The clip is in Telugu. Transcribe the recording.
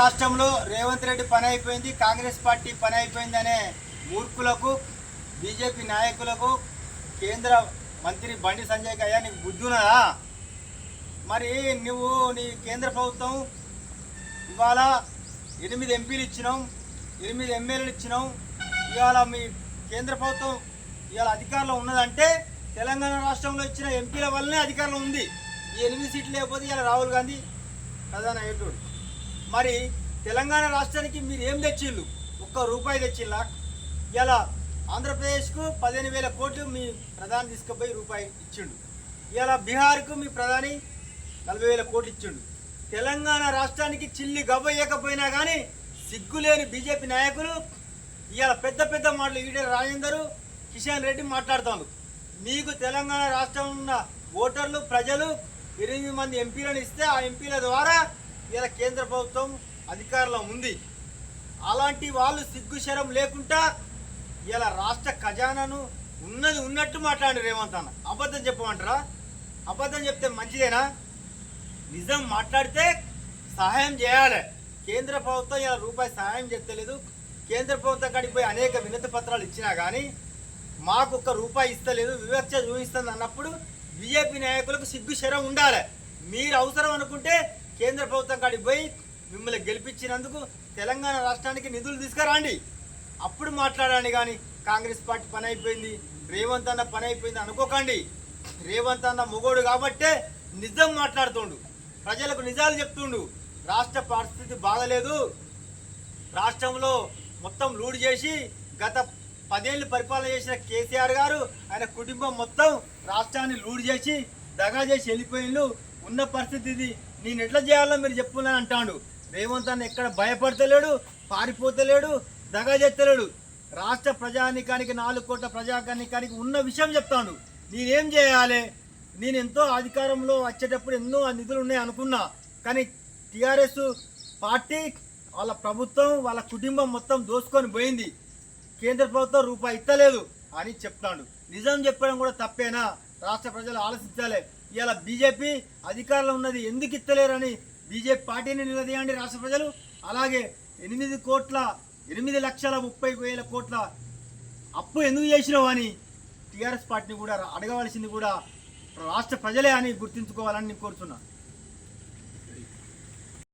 రాష్ట్రంలో రేవంత్ రెడ్డి పని అయిపోయింది కాంగ్రెస్ పార్టీ పని అయిపోయింది అనే మూర్ఖులకు బీజేపీ నాయకులకు కేంద్ర మంత్రి బండి సంజయ్ అయ్యా నీకు బుద్ధి ఉన్నదా? మరి నువ్వు నీ కేంద్ర ప్రభుత్వం ఇవాళ ఎనిమిది ఎంపీలు ఇచ్చినాం ఎనిమిది ఎమ్మెల్యేలు ఇచ్చినాం. ఇవాళ మీ కేంద్ర ప్రభుత్వం ఇవాళ అధికారంలో ఉన్నదంటే తెలంగాణ రాష్ట్రంలో ఇచ్చిన ఎంపీల వల్లనే అధికారంలో ఉంది. ఈ ఎనిమిది సీట్లు లేకపోతే ఇవాళ రాహుల్ గాంధీ ప్రధాన నాయకుడు. మరి తెలంగాణ రాష్ట్రానికి మీరు ఏం తెచ్చిళ్ళు? ఒక్క రూపాయి తెచ్చిల్లా ఇలా ఆంధ్రప్రదేశ్కు పదిహేను వేల కోట్లు మీ ప్రధాని తీసుకుపోయి రూపాయి ఇచ్చిండు. ఇలా బీహార్కు మీ ప్రధాని నలభై వేల కోట్లు ఇచ్చిండు. తెలంగాణ రాష్ట్రానికి చిల్లి గవ్వయ్యకపోయినా కానీ సిగ్గులేని బీజేపీ నాయకులు ఇవాళ పెద్ద పెద్ద మాటలు ఈడల రాజేందర్ కిషన్ రెడ్డి మాట్లాడుతాను మీకు తెలంగాణ రాష్ట్రం ఉన్న ఓటర్లు ప్రజలు ఎనిమిది మంది ఎంపీలను ఇస్తే ఆ ఎంపీల ద్వారా ఇలా కేంద్ర ప్రభుత్వం అధికారంలో ఉంది. అలాంటి వాళ్ళు సిగ్గుశరం లేకుండా ఇలా రాష్ట్ర ఖజానాను ఉన్నది ఉన్నట్టు మాట్లాడి రేవంత్ అన్న. అబద్ధం చెప్పమంటారా? అబద్ధం చెప్తే మంచిదేనా? నిజం మాట్లాడితే సహాయం చేయాలి. కేంద్ర ప్రభుత్వం ఇలా రూపాయి సహాయం చెప్తలేదు కేంద్ర ప్రభుత్వం కాడికి పోయి అనేక వినతి పత్రాలు ఇచ్చినా కానీ మాకు ఒక్క రూపాయి ఇస్తలేదు. వివక్ష చూపిస్తుంది అన్నప్పుడు బీజేపీ నాయకులకు సిగ్గు శరం ఉండాలి. మీరు అవసరం అనుకుంటే కేంద్ర ప్రభుత్వం కాడికి పోయి మిమ్మల్ని గెలిపించినందుకు తెలంగాణ రాష్ట్రానికి నిధులు తీసుకురండి. అప్పుడు మాట్లాడండి కానీ కాంగ్రెస్ పార్టీ పని అయిపోయింది రేవంత్ అన్న పని అయిపోయింది అనుకోకండి. రేవంత్ అన్న మొగోడు కాబట్టే నిజం మాట్లాడుతుండు ప్రజలకు నిజాలు చెప్తుండు. రాష్ట్ర పరిస్థితి బాగలేదు. రాష్ట్రంలో మొత్తం లూడు చేసి గత పదేళ్ళు పరిపాలన చేసిన కేసీఆర్ గారు ఆయన కుటుంబం మొత్తం రాష్ట్రాన్ని లూడు చేసి దగా చేసి వెళ్ళిపోయిండు. ఉన్న పరిస్థితి ఇది. నేను ఎట్లా చేయాలో మీరు చెప్పుకున్నాను అంటాడు. రేవంత్ అన్న ఎక్కడ భయపడతలేడు పారిపోతలేడు దగా చేస్తలేడు. రాష్ట్ర ప్రజానికానికి నాలుగు కోట్ల ప్రజానికానికి ఉన్న విషయం చెప్తాను నేనేం చేయాలి? నేను ఎంతో అధికారంలో వచ్చేటప్పుడు ఎన్నో నిధులు ఉన్నాయి అనుకున్నా. కానీ టీఆర్ఎస్ పార్టీ వాళ్ళ ప్రభుత్వం వాళ్ళ కుటుంబం మొత్తం దోసుకొని పోయింది. కేంద్ర ప్రభుత్వం రూపాయి ఇస్తలేదు అని చెప్తాడు. నిజం చెప్పడం కూడా తప్పేనా? రాష్ట్ర ప్రజలు ఆలోచించాలి. ఇవాళ బీజేపీ అధికారంలో ఉన్నది ఎందుకు ఇస్తలేరని బీజేపీ పార్టీని నిలదీయండి రాష్ట్ర ప్రజలు. అలాగే ఎనిమిది కోట్ల ఎనిమిది లక్షల ముప్పై వేల కోట్ల అప్పు ఎందుకు చేసినావు అని టీఆర్ఎస్ పార్టీని కూడా అడగవలసింది కూడా రాష్ట్ర ప్రజలే అని గుర్తుంచుకోవాలని నేను కోరుతున్నాను